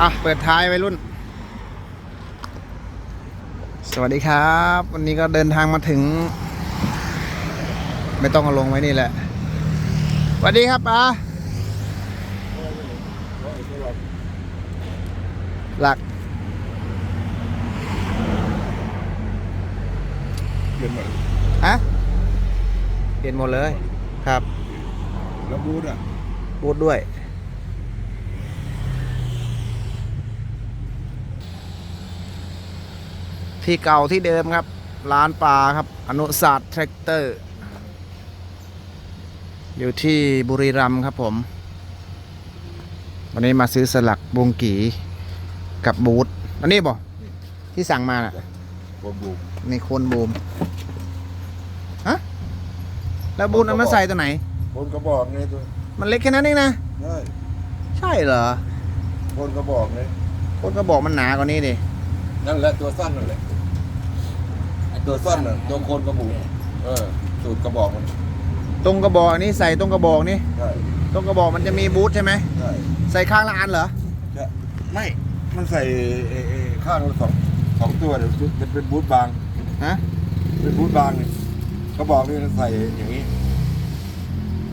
อะ เปิดท้ายไว้รุ่น สวัสดีครับ วันนี้ก็เดินทางมาถึง ไม่ต้องเอาลงไว้นี่แหละสวัสดีครับป้าหลักเปลี่ยนหมดฮะเปลี่ยนหมดเลย ครับ แล้วบูธอะบูธด้วย ที่เก่าที่เดิมครับ ร้านปลาครับ อนุศาสตร์แทรกเตอร์ อยู่ที่บุรีรัมย์ครับผม วันนี้มาซื้อสลักบงกีกับบูธอันนี้บ่ที่สั่งมาน่ะบนบูมในโคนบูมฮะแล้วบูธเอามาใส่ตัวไหน คนกระบอกไงตัวมันเล็กแค่นั้นเองนะ ใช่ใช่เหรอคนกระบอกไงโคนก็บอกมันหนากว่านี้ดินั่นแหละตัวสั้นนั่นแหละ ไอ้ตัวสั้นน่ะตัวโคนกระบูเออสูตรกระบอกมันตรงกระบอกอันนี้ใส่ตรงกระบอกนี่ใช่ตรงกระบอกมันจะมีบูธใช่ไหมใช่ใส่ข้างละอันเหรอใช่ไม่มันใส่เอ่อเอ่อข้างละสองสองตัวเดี๋ยวเป็นเป็นบูทบาง ฮะเป็นบูทบางนี่กระบอกนี่ใส่อย่างนี้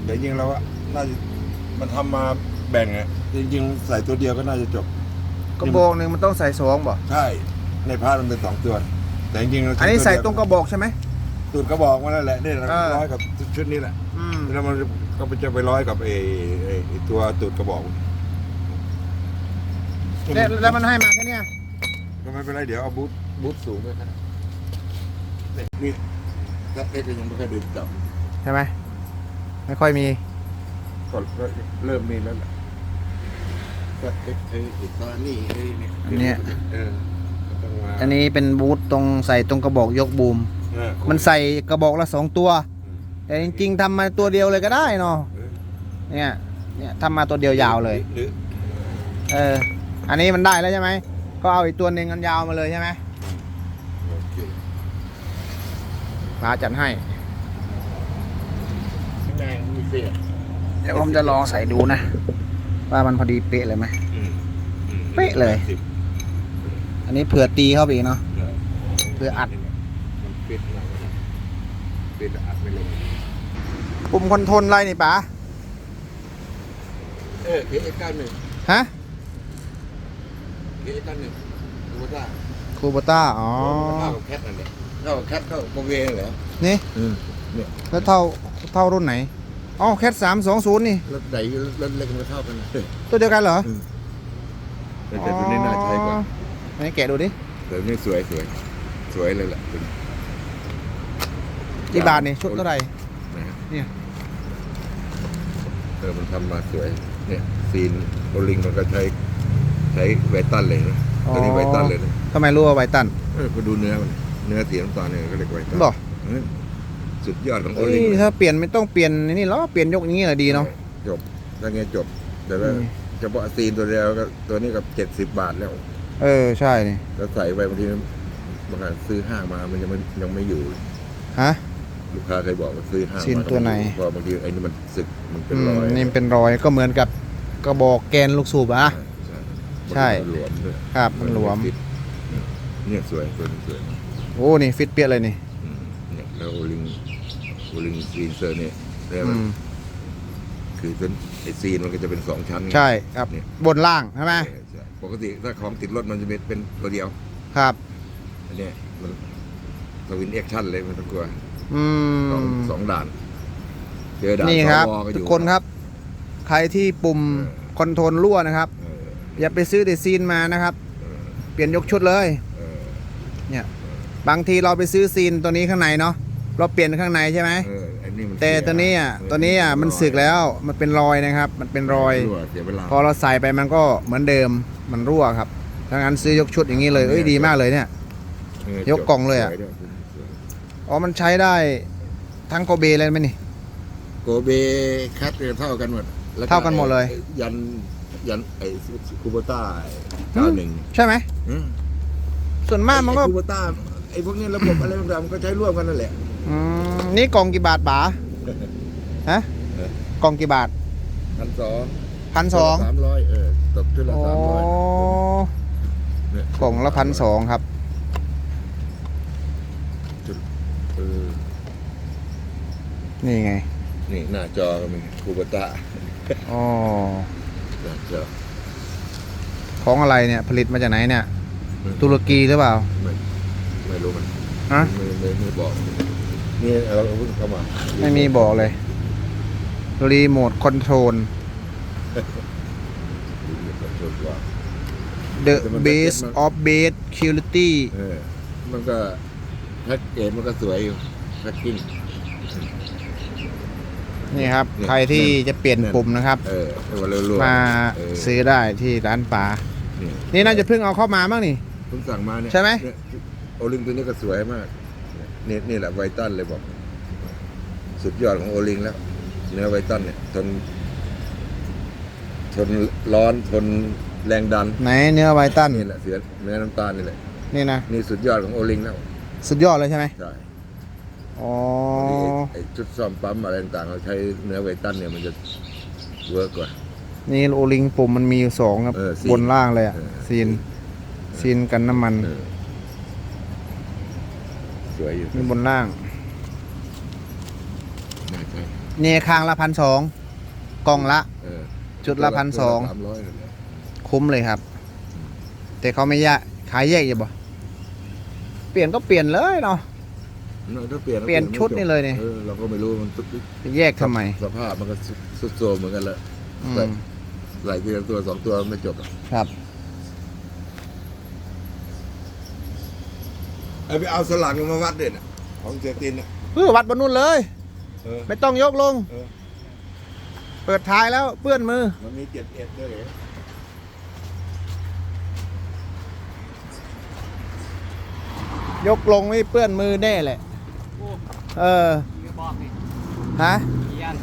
แต่จริงๆแล้วอะน่าจะมันทำมาแบ่งอะจริงๆ ใส่ตัวเดียวก็น่าจะจบ กระบอกหนึ่งมันต้องใส่สองบ่ใช่ ในพาร์ทมันเป็นสองตัว แต่จริงๆเราอันนี้ใส่ตรงวกระบอกใช่ไหม ตูดกระบอกมาแล้วแหละนี่เออ ร้อยกับชุดนี้แหละอืมแล้วมันก็จะไปร้อยกับไอ้ไอ้ไอ้ตัวตูดกระบอกแล้วแล้วมันให้มาแค่เนี้ยก็ไม่เป็นไรเดี๋ยวเอาบูทบูทสูงไปครับนี่นี่ถ้าเอ็กซ์ยังไม่เคยดื่มจับใช่ไหมไม่ค่อยมีก็ก็เริ่มมีแล้วแหละก็เอ็กซ์ไอ้ไอ้ตอนนี้ไอ้เนี่ย อันเนี้ย เออ ก็ต้องมาอันนี้เป็นบูธตรงใส่ตรงกระบอกยกบูม เออมันใส่กระบอกละสองตัว แต่จริงๆทำมาตัวเดียวเลยก็ได้เนาะเออเนี่ยเนี่ยทำมาตัวเดียวยาวเลย หรือเออ อันนี้มันได้แล้วใช่ไหม ก็เอาอีกตัวหนึ่งกันยาวมาเลยใช่ไหมโอเคป้าจัดให้แดงมีเสียเดี๋ยวผมจะลองใส่ดูนะ ว่ามันพอดีเป๊ะเลยไหมเป๊ะเลย อันนี้เผื่อตีเข้าไปอีกเนาะเพื่ออัดมันปิดเราก็ได้ปิดแล้วอัดไม่ลงปุ่มคอนโทรลอะไรนี่ป๋าเออเคเอเก้าหนึ่งฮะเคเอเก้าหนึ่งดูว่าได้คูโบต้าอ๋อเท่ากับแคทนั่นแหละเท่ากับแคทเท่ากับเวงเหรอนี่อืมเนี่ยแล้วเท่าเท่ารุ่นไหนอ๋อแคทสามสองศูนย์นี่รถใหญ่รถเล็กมันเท่ากันนะตัวเดียวกันเหรอแต่แต่ตัวนี้น่าใช้กว่า ไหนแกะดูดิแต่ตัวนี้สวยสวยสวยเลยแหละตัวนี้กี่บาทนี่ชุดเท่าไหร่นะฮะเนี่ยเออมันทำมาสวย เนี่ยซีนโอลิงมันก็ใช้ใช้ไวตันเลยนะตัวนี้ไวตันเลยนะทำไมรู้ว่าไวตันเออก็ดูเนื้อมันเนื้อสีน้ำตาลเนี่ยก็เรียกไวตันบอกเออสุดยอดของโอเอ้ลิยงเลยถ้าเปลี่ยนไม่ต้องเปลี่ยนนี่หรอเปลี่ยนยกอย่างนี้แหละดีเนาะจบถ้าไงจบแต่ว่าอืมเฉพาะซีนตัวเดียวก็ตัวนี้กับเจ็ดสิบบาทแล้ว เออใช่นี่แล้วใส่ไปบางทีบางครั้งซื้อห้างมามันยังไม่ยังไม่อยู่ฮะ ลูกค้าเคยบอกว่าซื้อห้างซีนมาตัวไหนเพราะบางทีไอ้นี่มันสึกมันเป็นอืมรอยนี่เป็นรอยก็เหมือนกับกระบอกแกนลูกสูบอะ ใช่ มันหลวมด้วยครับมันหลวมติดเนี่ยสวยตัวนี้สวยโอ้นี่ฟิตเปี้ยเลยนี่อืมเนี่ยแล้วโอลิงโอลิงซีนเซอร์เนี่ยแล้วอืมันมคือเป็นไอซีนมันก็จะเป็นสองชั้นใช่ครับเนี่ย บนล่างใช่ไหมใช่ใช่ ปกติถ้าของติดรถมันจะเป็นเป็นตัวเดียว ครับ อันเนี้ยมันทวินแอคชั่นเลยมันต้องกลัวอืสองมสองด่าน เจอด่านนี่ครับ สวก็อทุกยู่คนครับ ใครที่ปุ่มคอนโทรลรั่วนะครับ เอออย่าไปซื้อแต่ซีนมานะครับ เออเปลี่ยนยกชุดเลย เออเนี่ย บางทีเราไปซื้อซีนตัวนี้ข้างในเนาะเราเปลี่ยนข้างในใช่ไหม เอออั นนี้มันแต่ตัวนี้อะตัวนี้อะมันสึกแล้วมันเป็นรอยนะครับ มันเป็นรอย รั่วเสียเวลาพอเราใส่ไปมันก็เหมือนเดิมมันรั่วครับถ้างั้นซื้อยกชุดอย่างนี้เลยเอ้ยดีมากเลยเนี่ยเออยกกล่องเลยอะสวด้วยสวยอ๋อมันใช้ได้ทั้งโกเบเลยไหมนี่ โกเบคัตเนี่ยเท่ากันหมดแล้วเท่ากันหมดเลย ยันยันไอ้คูโบต้าเก้าหนึ่งใช่ไหมอืมส่วนมากมันก็ไอ้คูโบต้าไอ้พวกนี้ระบบอะไรต่างๆมันก็ใช้ร่วมกันนั่นแหละ อืมนี่กล่องกี่บาทบาฮะเออ กล่องกี่บาทพันสองพันสองสามร้อยเออตกชุดละโอ้สามร้อยเนี่ยกล่องละพันสองครับ เออนี่ไงนี่หน้าจอก็มีคูบตะอ๋อหน้าจอของอะไรเนี่ย ผลิตมาจากไหนเนี่ย ตุรกีหรือเปล่า ไม่ไม่รู้มันฮะ ไม่ไม่ไม่บอก นี่เราเพิ่งเข้ามาไม่มีบอกเลย รีโมทคอนโทรลชนว่า The base of base quality เออ มันก็แพ็กเกจมันก็สวยอยู่แพ็กกิ้ง นี่ครับ เนี่ยใครที่จะเปลี่ยนปุ่มนะครับ เออเออเร็วๆมาเออซื้อได้ที่ร้านป๋านี่นี่น่าจะเพิ่งเอาเข้ามาบ้างนี่เพิ่งสั่งมาเนี่ยใช่ไหม เนี่ยโอลิงตัวนี้ก็สวยมาก นี่นี่แหละไวตันเลยบอก สุดยอดของโอลิงแล้ว เนื้อไวตันเนี่ยทน ทนร้อนทนแรงดันไหนเนื้อไวตันนี่แหละเสือเนื้อน้ำตาลนี่แหละนี่นะนี่สุดยอดของโอลิงแล้วสุดยอดเลยใช่ไหมใช่อ๋อนี่ไอ้ไอ้ชุดซ่อมปั๊มอะไรต่างๆเราใช้เนื้อไวตันเนี่ยมันจะเวิร์กกว่านี่โอลิงปุ่มมันมีอยู่สองครับเออซีนบนล่างเลยอะเออซีนซีนกันน้ำมันเออส วยอยู่นี่บนล่าง น่าใช่นี่ข้างละพันสองกล่องละ เออจุดละพันสองสามร้อยเลยนะคุ้มเลยครับ แต่เขาไม่แยกขายแยกอยู่บ่เปลี่ยนก็เปลี่ยนเลยเนาะถ้าเปลี่ยนเปลี่ยนชุดนี่เลยนี่เออเราก็ไม่รู้มันตุ๊กจะแยกทำไมสภาพมันก็สุดโทรมเหมือนกันแหละ อืมแต่หลายทีละตัวสองตัวไม่จบหรอกครับ ไอ้ไปเอาสลักมาวัดเด่นะของเจตินอะเออวัดบนนู่นเลย เออ ไม่ต้องยกลง เออ เปิดท้ายแล้วเปื้อนมือ มันมีเจ็ดเอ็ดด้วยเหรอยกลงไม่เปื้อนมือแน่แหละเออบอกนี่ฮะกี่อัน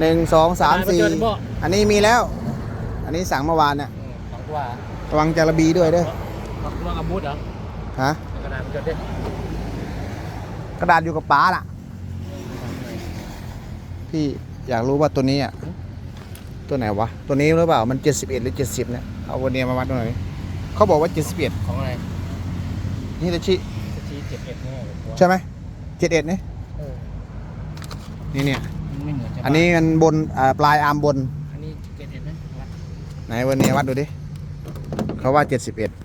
หนึ่งสองสามสี่มาเจอที่บ่ อันนี้มีแล้ว อันนี้สั่งเมื่อวานเนี่ยสองตัวระวังจาระบีด้วยเด้อสองตัวกับบูธเหรอฮะกระ ดาษมันเกิดได้กระดาษอยู่กับป้าล่ะ พี่อยากรู้ว่าตัวนี้อะตัวไหนวะ ตัวนี้หรือเปล่ามัน71หรือ70เนี่ยเอาวันเนียมาวัดหน่อยเขาบอกว่า71ของอะไรนี่ตะชิจะชี้เจ็ดเอ็ดแน่เลยใช่ไหม71นี่เออนี่เนี่ย มันไม่เหมือนจะอันนี้มันบนอ่าปลายอาร์มบน อันนี้เจ็ดเอ็ดไหมวัดไหนวันนี้วัดดูดิเขาว่า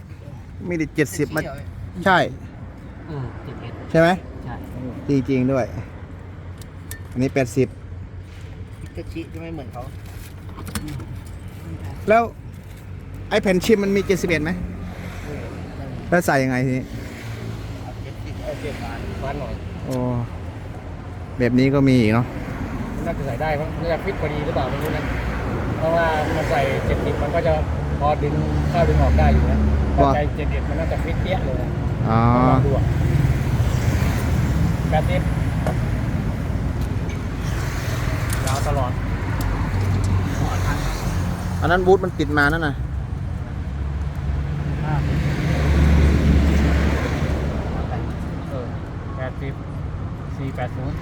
71มีดิ70มา ใช่ เออเจ็ดเอ็ดใช่ไหมใช่จริงๆด้วย อันนี้80จะชี้จะไม่เหมือนเขาแล้วไอ้แผ่นชิมมันมี71ไหมเออนั่นแล้วใส่ยังไงทีนี้เอาเจ็ดสิบเอาเจ็ดบาทวัดหน่อยโอ้แบบนี้ก็มีอีกเนาะน่าจะใส่ได้มั้งน่าจะฟิตพอดีหรือเปล่าไม่รู้นะเพราะว่ามันใส่เจ็ดสิบมันก็จะพอดึงเข้าดึงออกได้อยู่นะแต่ใจเจ็ดเอ็ดมันน่าจะฟิตเปี้ยเลยนะ อ๋อลองดูอะแปดสิบยาวตลอดอันนั้นบูธมันติดมานั่นน่ะห้าเออแปดสิบสี่แปดศูนย์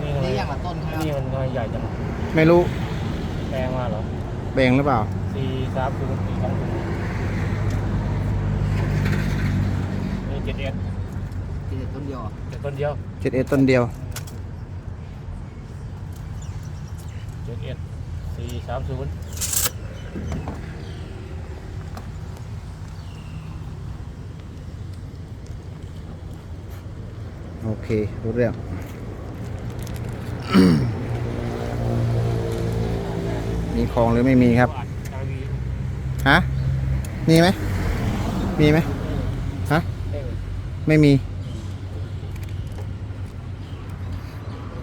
นี่นี่นี่อย่างละต้นครับนี่มันทำไมใหญ่จังไม่รู้แพงมาเหรอเบ่งหรือเปล่า สี่สามศูนย์สี่สองศูนย์นี่เจ็ดเอ็ดกินต้นเดียวอะเจ็ดต้นเดียว71ต้นเดียวเจ็ดเอ็ดสี่สามศูนย์โอเครู้เรื่องมีของหรือไม่มีครับจาวี ฮะ มีไหม มีไหมฮะเอ้ยไม่มี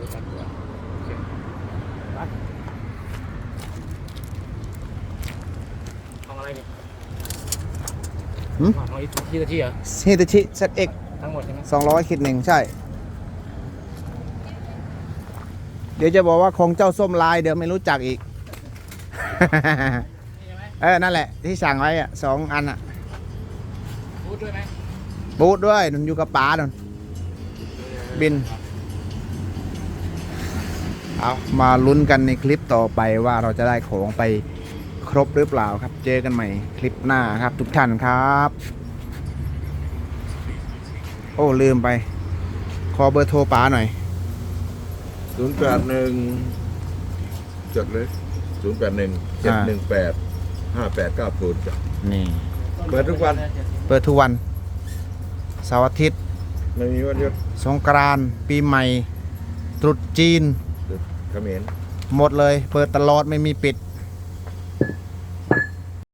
รู้จักตัวโอเคไปของอะไรเนี่ยหืม ของอีกที่ละที่เหรอ ฮิตาชิ ZX ทั้งหมดใช่ไหม200ขีดหนึ่งใช่ เดี๋ยวจะบอกว่าของเจ้าส้มลายเดี๋ยวไม่รู้จักอีกนี่ใช่ไหม เออ นั่นแหละ ที่สั่งไว้อะสองอันอะพูดด้วยไหมบูทด้วยนุนอยู่กับป๋านุนบิน เอามาลุ้นกันในคลิปต่อไปว่าเราจะได้ของไปครบหรือเปล่าครับ เจอกันใหม่คลิปหน้าครับ ทุกท่านครับ โอ้ลืมไป ขอเบอร์โทรป๋าหน่อย ศูนย์แปดหนึ่งจดเลยศูนย์แปดหนึ่งเจ็ดหนึ่งแปด ห้าแปดเก้าศูนย์จ้ะนี่ เปิดทุกวัน เปิดทุกวันเสาร์อาทิตย์ ไม่มีวันหยุดสงกรานต์ปีใหม่ ตรุษจีน เขมรหมดเลย เปิดตลอดไม่มีปิด